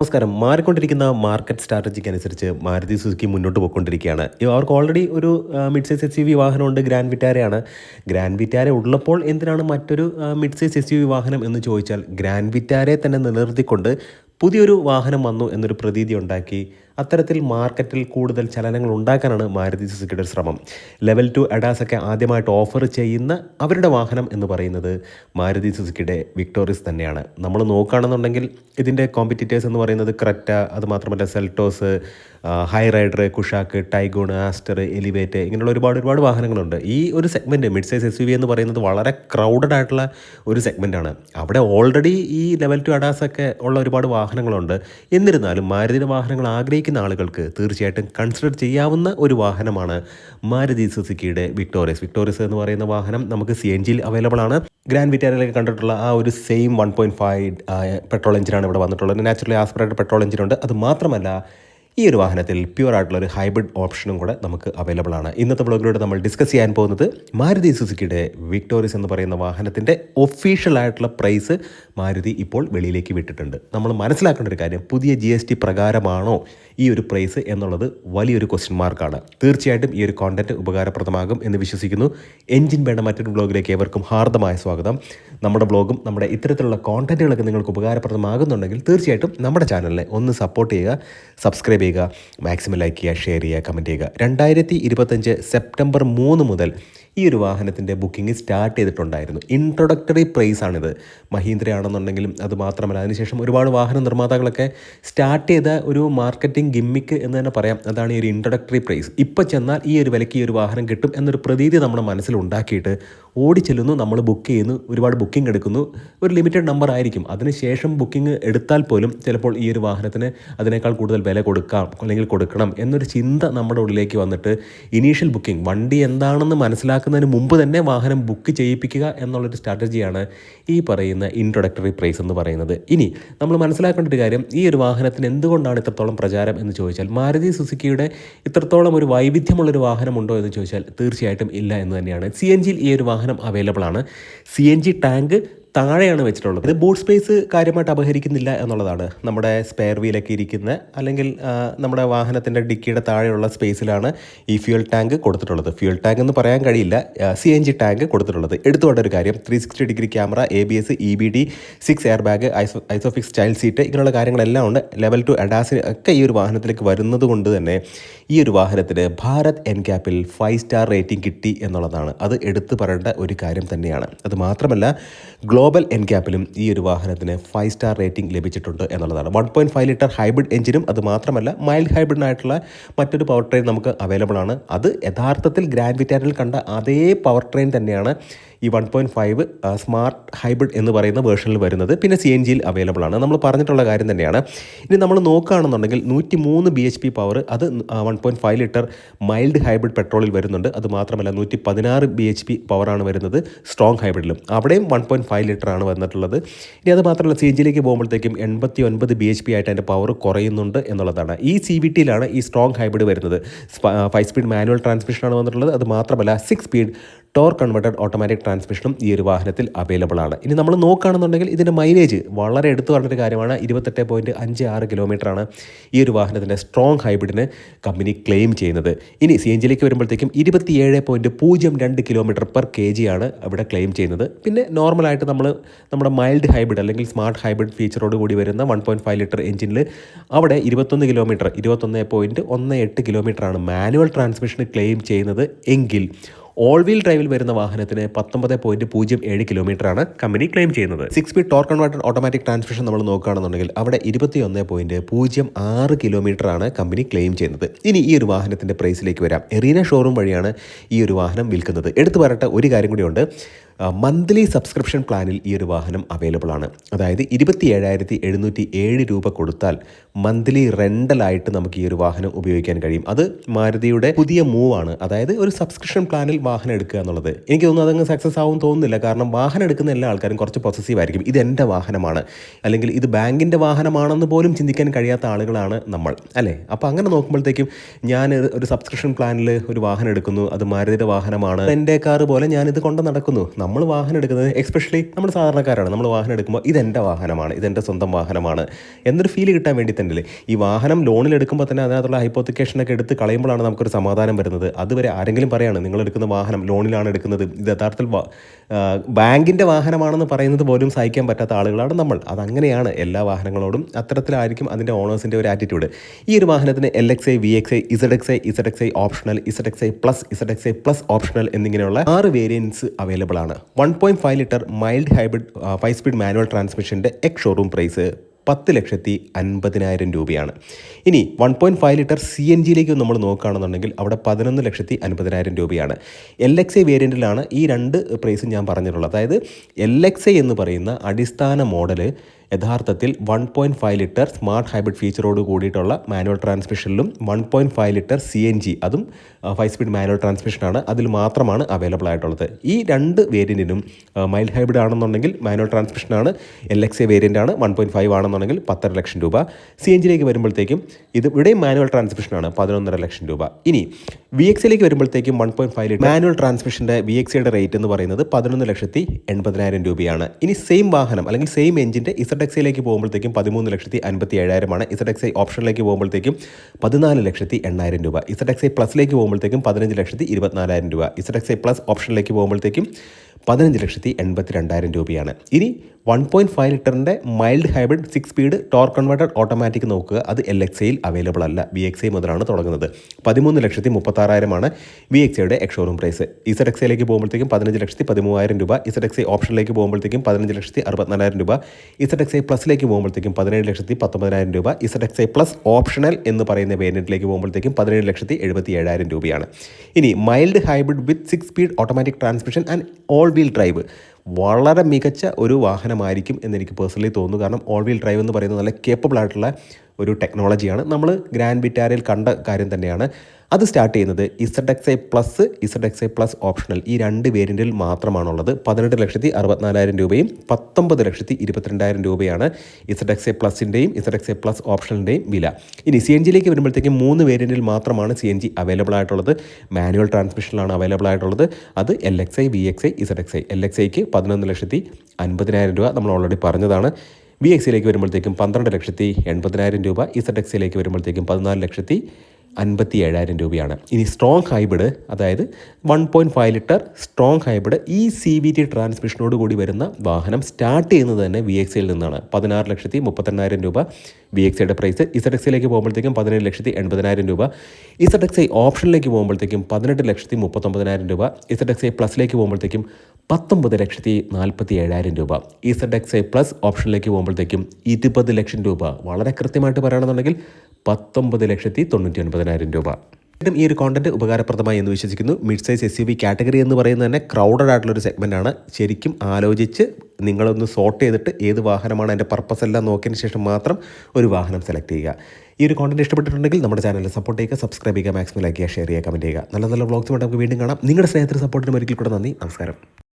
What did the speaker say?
നമസ്കാരം. മാറിക്കൊണ്ടിരിക്കുന്ന market strategic അനുസരിച്ച് മാരുതി സുസുക്കി മുന്നോട്ട് പോയിക്കൊണ്ടിരിക്കുകയാണ്. അവർക്ക് ഓൾറെഡി ഒരു mid size S U V വാഹനമുണ്ട് grand വിറ്റാരയാണ് ഗ്രാൻഡ് വിറ്റാര ഉള്ളപ്പോൾ എന്തിനാണ് മറ്റൊരു mid size S U V വാഹനം എന്ന് ചോദിച്ചാൽ ഗ്രാൻഡ് വിറ്റാരെ തന്നെ നിലനിർത്തിക്കൊണ്ട് പുതിയൊരു വാഹനം വന്നു എന്നൊരു പ്രതീതി ഉണ്ടാക്കി അത്തരത്തിൽ മാർക്കറ്റിൽ കൂടുതൽ ചലനങ്ങൾ ഉണ്ടാക്കാനാണ് മാരുതി സുസുക്കിയുടെ ശ്രമം. ലെവൽ ടു അഡാസ് ഒക്കെ ആദ്യമായിട്ട് ഓഫർ ചെയ്യുന്ന അവരുടെ വാഹനം എന്ന് പറയുന്നത് മാരുതി സുസുക്കിയുടെ വിക്ടോറിയസ് തന്നെയാണ്. നമ്മൾ നോക്കുകയാണെന്നുണ്ടെങ്കിൽ ഇതിന്റെ കോമ്പറ്റീറ്റേഴ്സ് എന്ന് പറയുന്നത് ക്രെറ്റ അതുമാത്രമല്ല Seltos Hyryder Kushaq Taigun Astor Elevate ഇങ്ങനെയുള്ള ഒരുപാട് ഒരുപാട് വാഹനങ്ങളുണ്ട്. ഈ ഒരു segment mid size S U V എന്ന് പറയുന്നത് വളരെ ക്രൗഡഡ് ആയിട്ടുള്ള ഒരു സെഗ്മെന്റാണ് അവിടെ ഓൾറെഡി ഈ ലെവൽ ടു അഡാസ് ഒക്കെ ഉള്ള ഒരുപാട് വാഹനങ്ങളുണ്ട്. എന്നിരുന്നാലും മാരുതിയുടെ വാഹനങ്ങൾ ആഗ്രഹിക്കുന്ന ആളുകൾക്ക് തീർച്ചയായിട്ടും കൺസിഡർ ചെയ്യാവുന്ന ഒരു വാഹനമാണ് മാരുതി സുസുക്കിയുടെ വിക്ടോറിയസ് വിക്ടോറിയസ് എന്ന് പറയുന്ന വാഹനം നമുക്ക് സി എൻ ജിയിൽ അവൈലബിൾ ആണ്. ഗ്രാൻഡ് വിറ്റാരയിലൊക്കെ കണ്ടിട്ടുള്ള ആ ഒരു same one point five petrol എഞ്ചിനാണ് ഇവിടെ വന്നിട്ടുള്ളത്. നാച്ചുറലി ആസ്പിറേറ്റഡ് പെട്രോൾ എഞ്ചിനുണ്ട് അത് മാത്രമല്ല ഈ ഒരു വാഹനത്തിൽ പ്യുവർ ആയിട്ടുള്ള ഒരു ഹൈബ്രിഡ് ഓപ്ഷനും കൂടെ നമുക്ക് അവൈലബിൾ ആണ്. ഇന്നത്തെ ബ്ലോഗിലൂടെ നമ്മൾ ഡിസ്കസ് ചെയ്യാൻ പോകുന്നത് മാരുതി സുസുക്കിയുടെ വിക്ടോറിയസ് എന്ന് പറയുന്ന വാഹനത്തിന്റെ ഒഫീഷ്യൽ ആയിട്ടുള്ള പ്രൈസ് മാരുതി ഇപ്പോൾ വെളിയിലേക്ക് വിട്ടിട്ടുണ്ട്. നമ്മൾ മനസ്സിലാക്കേണ്ട ഒരു കാര്യം പുതിയ ജി എസ് ടി പ്രകാരമാണോ ഈ ഒരു പ്രൈസ് എന്നുള്ളത് വലിയൊരു ക്വസ്റ്റ്യൻ മാർക്കാണ് തീർച്ചയായിട്ടും ഈ ഒരു കോണ്ടന്റ് ഉപകാരപ്രദമാകും എന്ന് വിശ്വസിക്കുന്നു. എഞ്ചിൻ വേണ്ട മറ്റൊരു ബ്ലോഗിലേക്ക് ഏവർക്കും ഹാർദമായ സ്വാഗതം. നമ്മുടെ ബ്ലോഗും നമ്മുടെ ഇത്തരത്തിലുള്ള കോണ്ടന്റുകളൊക്കെ നിങ്ങൾക്ക് ഉപകാരപ്രദമാകുന്നുണ്ടെങ്കിൽ തീർച്ചയായിട്ടും നമ്മുടെ ചാനലിനെ ഒന്ന് സപ്പോർട്ട് ചെയ്യുക സബ്സ്ക്രൈബ് ചെയ്യുക മാക്സിമം ലൈക്ക് ചെയ്യുക ഷെയർ ചെയ്യുക കമന്റ് ചെയ്യുക. രണ്ടായിരത്തി ഇരുപത്തഞ്ച് സെപ്റ്റംബർ മൂന്ന് മുതൽ ഈ ഒരു വാഹനത്തിന്റെ ബുക്കിംഗ് സ്റ്റാർട്ട് ചെയ്തിട്ടുണ്ടായിരുന്നു. ഇൻട്രൊഡക്ടറി പ്രൈസ് ആണിത് മഹീന്ദ്ര ആണെന്നുണ്ടെങ്കിലും അത് മാത്രമല്ല അതിനുശേഷം ഒരുപാട് വാഹന നിർമ്മാതാക്കളൊക്കെ സ്റ്റാർട്ട് ചെയ്ത ഒരു മാർക്കറ്റിംഗ് ഗിമ്മിക്ക് എന്ന് തന്നെ പറയാം. അതാണ് ഈ ഒരു ഇൻട്രൊഡക്ടറി പ്രൈസ്. ഇപ്പോൾ ചെന്നാൽ ഈ ഒരു വിലയ്ക്ക് ഈ ഒരു വാഹനം കിട്ടും എന്നൊരു പ്രതീതി നമ്മുടെ മനസ്സിൽ ഉണ്ടാക്കിയിട്ട് ഓടിച്ചെല്ലുന്നു നമ്മൾ ബുക്ക് ചെയ്യുന്നു ഒരുപാട് ബുക്കിംഗ് എടുക്കുന്നു. ഒരു ലിമിറ്റഡ് നമ്പർ ആയിരിക്കും. അതിനുശേഷം ബുക്കിംഗ് എടുത്താൽ പോലും ചിലപ്പോൾ ഈ ഒരു വാഹനത്തിന് അതിനേക്കാൾ കൂടുതൽ വില കൊടുക്കാം അല്ലെങ്കിൽ കൊടുക്കണം എന്നൊരു ചിന്ത നമ്മുടെ ഉള്ളിലേക്ക് വന്നിട്ട് ഇനീഷ്യൽ ബുക്കിംഗ് വണ്ടി എന്താണെന്ന് മനസ്സിലാക്കുന്നതിന് മുമ്പ് തന്നെ വാഹനം ബുക്ക് ചെയ്യിപ്പിക്കുക എന്നുള്ളൊരു സ്ട്രാറ്റജിയാണ് ഈ പറയുന്ന ഇൻട്രൊഡക്ടറി പ്രൈസ് എന്ന് പറയുന്നത്. ഇനി നമ്മൾ മനസ്സിലാക്കേണ്ട ഒരു കാര്യം ഈ ഒരു വാഹനത്തിന് എന്തുകൊണ്ടാണ് ഇത്രത്തോളം പ്രചാരം എന്ന് ചോദിച്ചാൽ മാരുതി സുസുക്കിയുടെ ഇത്രത്തോളം ഒരു വൈവിധ്യമുള്ളൊരു വാഹനമുണ്ടോ എന്ന് ചോദിച്ചാൽ തീർച്ചയായിട്ടും ഇല്ല എന്ന് തന്നെയാണ്. സി എൻ ജിയിൽ ഈ ഒരു വാഹനം അവൈലബിൾ ആണ്. സി എൻ ജി ടാങ്ക് താഴെയാണ് വെച്ചിട്ടുള്ളത്. ഇത് ബൂട്ട് സ്പേസ് കാര്യമായിട്ട് അപഹരിക്കുന്നില്ല എന്നുള്ളതാണ്. നമ്മുടെ സ്പെയർ വീലൊക്കെ ഇരിക്കുന്ന അല്ലെങ്കിൽ നമ്മുടെ വാഹനത്തിന്റെ ഡിക്കിയുടെ താഴെയുള്ള സ്പേസിലാണ് ഈ ഫ്യൂൽ ടാങ്ക് കൊടുത്തിട്ടുള്ളത്. ഫ്യൂൽ ടാങ്ക് എന്ന് പറയാൻ കഴിയില്ല. സി എൻ ജി ടാങ്ക് കൊടുത്തിട്ടുള്ളത്. എടുത്തുകൊണ്ട ഒരു കാര്യം three sixty degree camera A B S E B D six air bag ISO ISOFIX child seat ഇങ്ങനെയുള്ള കാര്യങ്ങളെല്ലാം ഉണ്ട്. ലെവൽ ടു അഡാസിന് ഒക്കെ ഈ ഒരു വാഹനത്തിലേക്ക് വരുന്നത് കൊണ്ട് തന്നെ ഈ ഒരു വാഹനത്തിന് ഭാരത് എൻ ക്യാപ്പിൽ ഫൈവ് സ്റ്റാർ റേറ്റിംഗ് കിട്ടി എന്നുള്ളതാണ്. അത് എടുത്തു പറയേണ്ട ഒരു കാര്യം തന്നെയാണ്. അത് മാത്രമല്ല ഗ്ലോബൽ എൻ ക്യാപ്പിലും ഈ ഒരു വാഹനത്തിന് ഫൈവ് സ്റ്റാർ റേറ്റിംഗ് ലഭിച്ചിട്ടുണ്ട് എന്നുള്ളതാണ്. One point five litre hybrid എഞ്ചിനും അത് മാത്രമല്ല മൈൽഡ് ഹൈബ്രിഡിനായിട്ടുള്ള മറ്റൊരു പവർ ട്രെയിൻ നമുക്ക് അവൈലബിൾ ആണ്. അത് യഥാർത്ഥത്തിൽ ഗ്രാൻഡ് വിറ്റാനിൽ കണ്ട അതേ പവർ ട്രെയിൻ തന്നെയാണ് ഈ one point five smart hybrid എന്ന് പറയുന്ന വേർഷനിൽ വരുന്നത് പിന്നെ സി എൻ ജിയിൽ അവൈലബിൾ ആണ്. നമ്മൾ പറഞ്ഞിട്ടുള്ള കാര്യം തന്നെയാണ്. ഇനി നമ്മൾ നോക്കുകയാണെന്നുണ്ടെങ്കിൽ നൂറ്റി മൂന്ന് ബി എച്ച് പി പവർ അത് one point five litre mild hybrid പെട്രോളിൽ വരുന്നുണ്ട്. അത് മാത്രമല്ല നൂറ്റി പതിനാറ് ബി എച്ച് പി പവറാണ് വരുന്നത് സ്ട്രോങ് ഹൈബ്രിഡിലും അവിടെയും വൺ പോയിന്റ് ഫൈവ് ലിറ്റർ ആണ് വന്നിട്ടുള്ളത്. ഇനി അത് മാത്രമല്ല സി എൻ ജിയിലേക്ക് പോകുമ്പോഴത്തേക്കും എൺപത്തി ഒൻപത് ബി എച്ച് പി ആയിട്ട് അതിന്റെ പവർ കുറയുന്നുണ്ട് എന്നുള്ളതാണ്. ഈ സി വി ടിയിലാണ് ഈ സ്ട്രോങ് ഹൈബ്രിഡ് വരുന്നത്. ഫൈവ് സ്പീഡ് മാനുവൽ ട്രാൻസ്മിഷനാണ് വന്നിട്ടുള്ളത്. അത് മാത്രമല്ല six speed torque converted automatic ട്രാൻസ്മിഷനും ഈ ഒരു വാഹനത്തിൽ അവൈലബിൾ ആണ്. ഇനി നമ്മൾ നോക്കുകയാണെന്നുണ്ടെങ്കിൽ ഇതിന്റെ മൈലേജ് വളരെ എടുത്തു പറഞ്ഞൊരു കാര്യമാണ്. ഇരുപത്തെട്ട് പോയിന്റ് അഞ്ച് ആറ് കിലോമീറ്ററാണ് ഈ ഒരു വാഹനത്തിന്റെ സ്ട്രോങ് ഹൈബ്രിഡിന് കമ്പനി ക്ലെയിം ചെയ്യുന്നത്. ഇനി സി എൻ ജിയിലേക്ക് വരുമ്പോഴത്തേക്കും ഇരുപത്തിയേഴ് പോയിന്റ് പൂജ്യം രണ്ട് കിലോമീറ്റർ പെർ കെ ജി ആണ് ഇവിടെ ക്ലെയിം ചെയ്യുന്നത്. പിന്നെ നോർമലായിട്ട് നമ്മൾ നമ്മുടെ മൈൽഡ് ഹൈബ്രിഡ് അല്ലെങ്കിൽ സ്മാർട്ട് ഹൈബ്രിഡ് ഫീച്ചറോട് കൂടി വരുന്ന വൺ പോയിന്റ് ഫൈവ് ലിറ്റർ എഞ്ചിനിൽ അവിടെ ഇരുപത്തൊന്ന് കിലോമീറ്റർ ഇരുപത്തൊന്ന് പോയിന്റ് ഒന്ന് എട്ട് കിലോമീറ്ററാണ് മാനുവൽ ട്രാൻസ്മിഷന് ക്ലെയിം ചെയ്യുന്നത്. എങ്കിൽ ഓൾ വീൽ ഡ്രൈവിൽ വരുന്ന വാഹനത്തിന് പത്തൊമ്പത് പോയിന്റ് പൂജ്യം ഏഴ് കിലോമീറ്ററാണ് കമ്പനി ക്ലെയിം ചെയ്യുന്നത്. Six speed torque converted automatic transmission നമ്മൾ നോക്കുകയാണെന്നുണ്ടെങ്കിൽ അവിടെ ഇരുപത്തി ഒന്ന് പോയിന്റ് പൂജ്യം ആറ് കിലോമീറ്ററാണ് കമ്പനി ക്ലെയിം ചെയ്യുന്നത്. ഇനി ഈ ഒരു വാഹനത്തിന്റെ പ്രൈസിലേക്ക് വരാം. എറീന ഷോറൂം വഴിയാണ് ഈ ഒരു വാഹനം വിൽക്കുന്നത്. എടുത്തു പറയട്ടെ ഒരു കാര്യം കൂടിയുണ്ട് മന്ത്ലി സബ്സ്ക്രിപ്ഷൻ പ്ലാനിൽ ഈ ഒരു വാഹനം അവൈലബിൾ ആണ്. അതായത് ഇരുപത്തി ഏഴായിരത്തി എഴുന്നൂറ്റി ഏഴ് രൂപ കൊടുത്താൽ മന്ത്ലി റെന്റലായിട്ട് നമുക്ക് ഈ ഒരു വാഹനം ഉപയോഗിക്കാൻ കഴിയും. അത് മാരുതിയുടെ പുതിയ മൂവാണ് അതായത് ഒരു സബ്സ്ക്രിപ്ഷൻ പ്ലാനിൽ വാഹനം എടുക്കുക എന്നുള്ളത്. എനിക്ക് തോന്നുന്നു അതങ്ങ് സക്സസ് ആവും തോന്നുന്നില്ല. കാരണം വാഹനം എടുക്കുന്ന എല്ലാ ആൾക്കാരും കുറച്ച് പൊസസീവ് ആയിരിക്കും. ഇത് എന്റെ വാഹനമാണ്. അല്ലെങ്കിൽ ഇത് ബാങ്കിന്റെ വാഹനമാണെന്ന് പോലും ചിന്തിക്കാൻ കഴിയാത്ത ആളുകളാണ് നമ്മൾ. അല്ലേ? അപ്പോൾ അങ്ങനെ നോക്കുമ്പോഴത്തേക്കും ഞാൻ ഒരു സബ്സ്ക്രിപ്ഷൻ പ്ലാനിൽ ഒരു വാഹനം എടുക്കുന്നു. അത് മാരുതിയുടെ വാഹനമാണ്. എന്റെ കാർ പോലെ ഞാനിത് കൊണ്ട് നടക്കുന്നു. നമ്മൾ വാഹനം എടുക്കുന്നത് എക്സ്പെഷ്യലി നമ്മൾ സാധാരണക്കാരാണ്. നമ്മൾ വാഹനം എടുക്കുമ്പോൾ ഇതെന്റെ വാഹനമാണ്. ഇതെന്റെ സ്വന്തം വാഹനമാണ്. എന്നൊരു ഫീൽ കിട്ടാൻ വേണ്ടി തന്നെ ഈ വാഹനം ലോണിൽ എടുക്കുമ്പോൾ തന്നെ അതിനകത്തുള്ള ഹൈപ്പോത്തിക്കേഷനൊക്കെ എടുത്ത് കളയുമ്പോഴാണ് നമുക്കൊരു സമാധാനം വരുന്നത്. അതുവരെ ആരെങ്കിലും പറയാണ് നിങ്ങൾ എടുക്കുന്ന വാഹനം ലോണിലാണ് എടുക്കുന്നത്. ഇത് യഥാർത്ഥത്തിൽ ബാങ്കിന്റെ വാഹനമാണെന്ന് പറയുന്നത് പോലും സഹിക്കാൻ പറ്റാത്ത ആളുകളാണ് നമ്മൾ. അതങ്ങനെയാണ് എല്ലാ വാഹനങ്ങളോടും അത്തരത്തിലായിരിക്കും അതിന്റെ ഓണേഴ്സിന്റെ ഒരു ആറ്റിറ്റ്യൂഡ് ഈ ഒരു വാഹനത്തിന് L X I V X I Z X I Z X I optional Z X I plus Z X I plus optional എന്നിങ്ങനെയുള്ള ആറ് വേരിയൻസ് അവൈലബിൾ ആണ് one point five litre mild hybrid five speed manual ട്രാൻസ്മിഷന്റെ ex showroom price. പത്ത് ലക്ഷത്തി അൻപതിനായിരം രൂപയാണ്. ഇനി one point five litre C N ജിയിലേക്ക് നമ്മൾ നോക്കുകയാണെന്നുണ്ടെങ്കിൽ അവിടെ പതിനൊന്ന് ലക്ഷത്തി അൻപതിനായിരം രൂപയാണ്. എൽ എക്സ് ഐ വേരിയന്റിലാണ് ഈ രണ്ട് പ്രൈസും ഞാൻ പറഞ്ഞിട്ടുള്ളത്. അതായത് എൽ എക്സ് ഐ എന്ന് പറയുന്ന അടിസ്ഥാന മോഡൽ യഥാർത്ഥത്തിൽ one point five litre smart hybrid ഫീച്ചറോട് കൂടിയിട്ടുള്ള manual ട്രാൻസ്മിഷനിലും one point five litre C N G അതും ഫൈവ് സ്പീഡ് മാനുവൽ ട്രാൻസ്മിഷനാണ് അതിൽ മാത്രമാണ് അവൈലബിൾ ആയിട്ടുള്ളത്. ഈ രണ്ട് വേരിയന്റിനും മൈൽഡ് ഹൈബ്രിഡ് ആണെന്നുണ്ടെങ്കിൽ മാനുവൽ ട്രാൻസ്മിഷനാണ് എൽ എക്സ് എ വേരിയന്റ് ആണ് വൺ പോയിന്റ് ഫൈവ് ആണെന്നുണ്ടെങ്കിൽ പത്തര ലക്ഷം രൂപ. സി എൻ ജിയിലേക്ക് വരുമ്പോഴത്തേക്കും ഇത് ഇവിടെയും മാനുവൽ ട്രാൻസ്മിഷനാണ് പതിനൊന്നര ലക്ഷം രൂപ. ഇനി വി എക്സിലേക്ക് വരുമ്പോഴത്തേക്കും one point five litre manual ട്രാൻസ്മിഷന്റെ V എക്സിയുടെ റേറ്റ് എന്ന് പറയുന്നത് പതിനൊന്ന് ലക്ഷത്തി എൺപതിനായിരം രൂപയാണ്. ഇനി സെയിം വാഹനം അല്ലെങ്കിൽ സെയിം എഞ്ചിന്റെ ഇസഡ് എക്സിലേക്ക് പോകുമ്പോഴത്തേക്കും പതിമൂന്ന് ലക്ഷത്തി അൻപത്തി ഏഴായിരമാണ് ഇസഡ് എക്സ് ഐ ഓപ്ഷനിലേക്ക് പോകുമ്പോഴത്തേക്കും പതിനാല് ലക്ഷത്തി എണ്ണായിരം രൂപ. ഇസഡ് എക്സ് ഐ പ്ലസിലേക്ക് പോകുമ്പോഴത്തേക്കും പതിനഞ്ച് ലക്ഷത്തി ഇരുപത്തിനാലായിരം രൂപ. ഇസഡ് എക്സ് ഐ പ്ലസ് ഓപ്ഷനിലേക്ക് പോകുമ്പോഴത്തേക്കും പതിനഞ്ച് ലക്ഷത്തി എൺപത്തി രണ്ടായിരം രൂപയാണ്. ഇനി വൺ പോയിന്റ് ഫൈവ് ലിറ്ററിന്റെ mild hybrid six speed torque converted automatic നോക്കുക. അത് എൽ എക്സ് ഐയിൽ അവൈലബിൾ അല്ല. വി എക്സ് ഐ മുതലാണ് തുടങ്ങുന്നത്. പതിമൂന്ന് ലക്ഷത്തി മുപ്പത്താറായിരമാണ് വി എക്സ് ഐയുടെ ex showroom price Z X ഐയിലേക്ക് പോകുമ്പോഴത്തേക്കും പതിനഞ്ച് ലക്ഷത്തി പതിമൂവായിരം രൂപ. ഇസഡ് എക്സ് ഐ ഓപ്ഷനിലേക്ക് പോകുമ്പോഴത്തേക്കും പതിനഞ്ച് ലക്ഷത്തി അറുപത്തിനാലായിരം രൂപ. ഇസഡ് എക്സ് ഐ പ്ലസിലേക്ക് പോകുമ്പോഴത്തേക്കും പതിനേഴ് ലക്ഷത്തി പത്തൊമ്പതിനായിരം രൂപ. Z X I plus optional എന്ന് പറയുന്ന വേരിയന്റിലേക്ക് പോകുമ്പോഴത്തേക്കും പതിനേഴ് ലക്ഷത്തി എഴുപത്തി ഏഴായിരം രൂപയാണ്. ഇനി mild hybrid with six speed automatic transmission and all wheel drive വളരെ മികച്ച ഒരു വാഹനമായിരിക്കും എന്ന് എനിക്ക് പേഴ്സണലി തോന്നുന്നു. കാരണം ഓൾ വീൽ ഡ്രൈവ് എന്ന് പറയുന്നത് നല്ല കേപ്പബിൾ ആയിട്ടുള്ള ഒരു ടെക്നോളജിയാണ് നമ്മൾ ഗ്രാൻഡ് വിറ്റാരയിൽ കണ്ട കാര്യം തന്നെയാണ്. അത് സ്റ്റാർട്ട് ചെയ്യുന്നത് Z X I plus Z X I plus optional ഈ രണ്ട് വേരിയന്റിൽ മാത്രമാണുള്ളത്. പതിനെട്ട് ലക്ഷത്തി അറുപത്തിനാലായിരം രൂപയും പത്തൊമ്പത് ലക്ഷത്തി ഇരുപത്തിരണ്ടായിരം രൂപയാണ് ഇസഡ് എക്സ് ഐ പ്ലസിന്റെയും ഇസഡ് എക്സ് ഐ പ്ലസ് ഓപ്ഷണലിന്റെയും വില. ഇനി സി എൻ ജിയിലേക്ക് വരുമ്പോഴത്തേക്കും മൂന്ന് വേരിയന്റിൽ മാത്രമാണ് സി എൻ ജി അവൈലബിൾ ആയിട്ടുള്ളത്. മാനുവൽ ട്രാൻസ്മിഷനിലാണ് അവൈലബിൾ ആയിട്ടുള്ളത്. അത് L X I V X I Z X I L X ഐക്ക് പതിനൊന്ന് ലക്ഷത്തി അൻപതിനായിരം രൂപ നമ്മൾ ഓൾറെഡി പറഞ്ഞതാണ്. വി എക്സിലേക്ക് വരുമ്പോഴത്തേക്കും പന്ത്രണ്ട് ലക്ഷത്തി എൺപതിനായിരം രൂപ ഇസഡ് എക്സിലേക്ക് വരുമ്പോഴത്തേക്കും പതിനാല് ലക്ഷത്തി അൻപത്തി ഏഴായിരം രൂപയാണ്. ഇനി സ്ട്രോങ് ഹൈബ്രിഡ് അതായത് one point five litre strong hybrid ഈ സി വി ടി ട്രാൻസ്മിഷനോട് കൂടി വരുന്ന വാഹനം സ്റ്റാർട്ട് ചെയ്യുന്നത് തന്നെ വി എക്സ് സിയിൽ നിന്നാണ്. പതിനാറ് ലക്ഷത്തി മുപ്പത്തെണ്ണായിരം രൂപ വി എക്സ് ഐയുടെ പ്രൈസ് ഇസഡ് എക്സിലേക്ക് പോകുമ്പോഴത്തേക്കും പതിനേഴ് ലക്ഷത്തി എൺപതിനായിരം രൂപ. ഇസഡ് എക്സ് ഐ ഓപ്ഷനിലേക്ക് പോകുമ്പോഴത്തേക്കും പതിനെട്ട് ലക്ഷത്തി മുപ്പത്തൊമ്പതിനായിരം രൂപ. ഇസഡ് എക്സ് ഐ പ്ലസിലേക്ക് പോകുമ്പോഴത്തേക്കും പത്തൊമ്പത് ലക്ഷത്തി നാൽപ്പത്തി ഏഴായിരം രൂപ. ഇസഡ് എക്സ് ഐ പ്ലസ് ഓപ്ഷനിലേക്ക് പോകുമ്പോഴത്തേക്കും ഇരുപത് ലക്ഷം രൂപ. വളരെ കൃത്യമായിട്ട് പറയുകയാണെന്നുണ്ടെങ്കിൽ പത്തൊമ്പത് ലക്ഷത്തി തൊണ്ണൂറ്റി ഒൻപതിനായിരം രൂപ. വീണ്ടും ഈ ഒരു കോണ്ടന്റ് ഉപകാരപ്രദമായി എന്ന് വിശ്വസിക്കുന്നു. Mid size S U V category എന്ന് പറയുന്നത് തന്നെ ക്രൗഡഡ് ആയിട്ടുള്ളൊരു ആണ്. ശരിക്കും ആലോചിച്ച് നിങ്ങളൊന്ന് സോർട്ട് ചെയ്തിട്ട് ഏത് വാഹനമാണ് അതിന്റെ പർപ്പസ് എല്ലാം നോക്കിയതിന് ശേഷം മാത്രം ഒരു വാഹനം സെലക്ട് ചെയ്യുക. ഈ ഒരു കോണ്ടന്റ് ഇഷ്ടപ്പെട്ടിട്ടുണ്ടെങ്കിൽ നമ്മുടെ ചാനൽ സപ്പോർട്ട് ചെയ്യുക സബ്സ്ക്രൈബ് ചെയ്യുക മാക്സിമം ലൈക്ക് ചെയ്യുക ഷെയർ ചെയ്യുക. കമന്റ് ചെയ്യുക നല്ല നല്ല വ്ളോഗ്സ് വേണ്ടി നമുക്ക് വീണ്ടും കാണാം. നിങ്ങളുടെ സ്നേഹത്തിന് സപ്പോർട്ടിന് ഒരിക്കൽ കൂടെ നന്ദി. നമസ്കാരം.